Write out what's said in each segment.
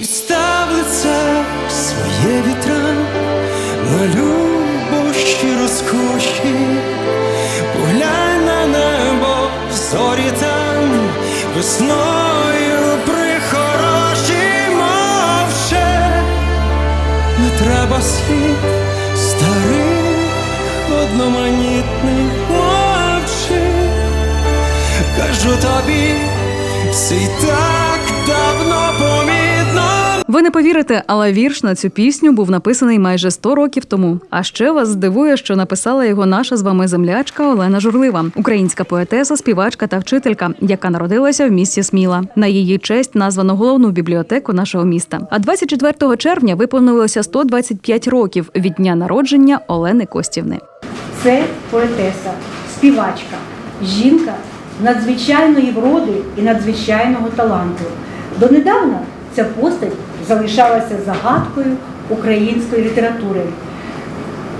І ставиться своє вітра, на любощі розкоші, поглянь на небо, зорі там. Весною прихороші мовче, не треба слід старих, одноманітних мовчи, кажу тобі, все й так давно поміг. Ви не повірите, але вірш на цю пісню був написаний майже 100 років тому. А ще вас здивує, що написала його наша з вами землячка Олена Журлива, українська поетеса, співачка та вчителька, яка народилася в місті Сміла. На її честь названо головну бібліотеку нашого міста. А 24 червня виповнилося 125 років від дня народження Олени Костівни. Це поетеса, співачка, жінка надзвичайної вроди і надзвичайного таланту. Донедавна ця постать залишалася загадкою української літератури.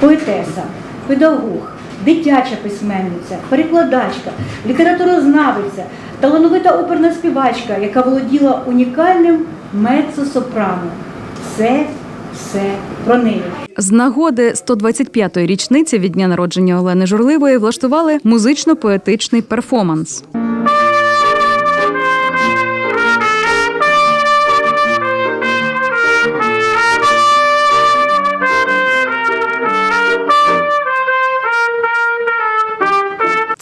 Поетеса, педагог, дитяча письменниця, перекладачка, літературознавиця, талановита оперна співачка, яка володіла унікальним меццо-сопрано. Це все про неї. З нагоди 125-ї річниці від дня народження Олени Журливої влаштували музично-поетичний перформанс.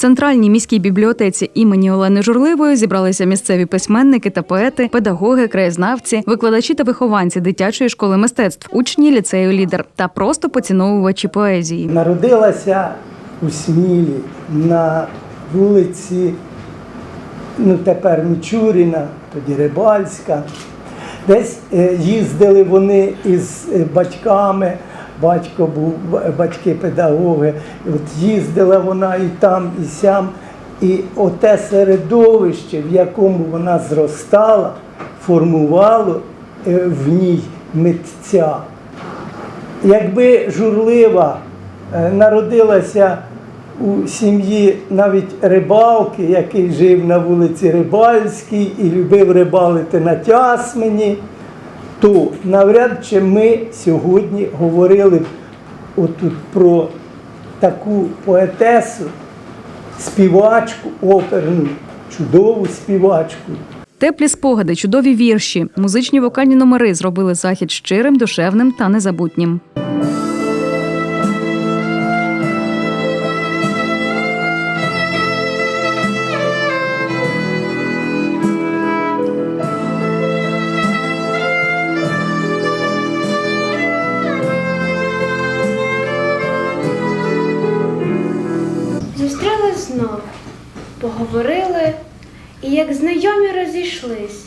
Центральній міській бібліотеці імені Олени Журливої зібралися місцеві письменники та поети, педагоги, краєзнавці, викладачі та вихованці дитячої школи мистецтв, учні ліцею лідер та просто поціновувачі поезії. Народилася у Смілі на вулиці, ну тепер Мічуріна, тоді Рибальська. Десь е, їздили вони із е, батьками. Батько був, батьки педагоги. От їздила вона і там, і сям. І оте середовище, в якому вона зростала, формувало е, в ній митця. Якби журлива е, народилася у сім'ї навіть рибалки, який жив на вулиці Рибальській і любив рибалити на Тясмені, то навряд чи ми сьогодні говорили б отут про таку поетесу, співачку оперну, чудову співачку. Теплі спогади, чудові вірші, музичні вокальні номери зробили захід щирим, душевним та незабутнім. Поговорили і як знайомі розійшлись.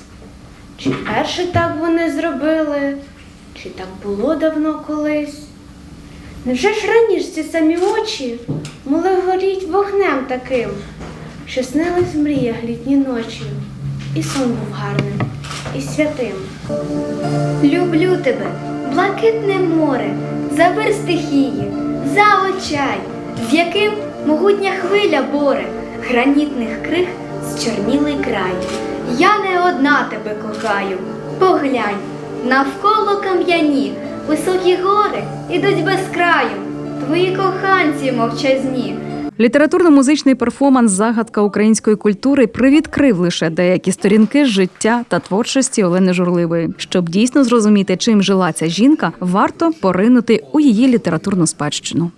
Чи перше так вони зробили, чи так було давно колись? Невже ж раніше ці самі очі могли горіть вогнем таким, що снились в мріях літні ночі, і сон був гарним і святим. Люблю тебе, блакитне море, за вир стихії, за очай, з яким могутня хвиля боре, гранітних крих зчорнілий край. Я не одна тебе кохаю. Поглянь, навколо кам'яні, високі гори ідуть без краю. Твої коханці мовчазні. Літературно-музичний перформанс Загадка української культури привідкрив лише деякі сторінки життя та творчості Олени Журливої. Щоб дійсно зрозуміти, чим жила ця жінка, варто поринути у її літературну спадщину.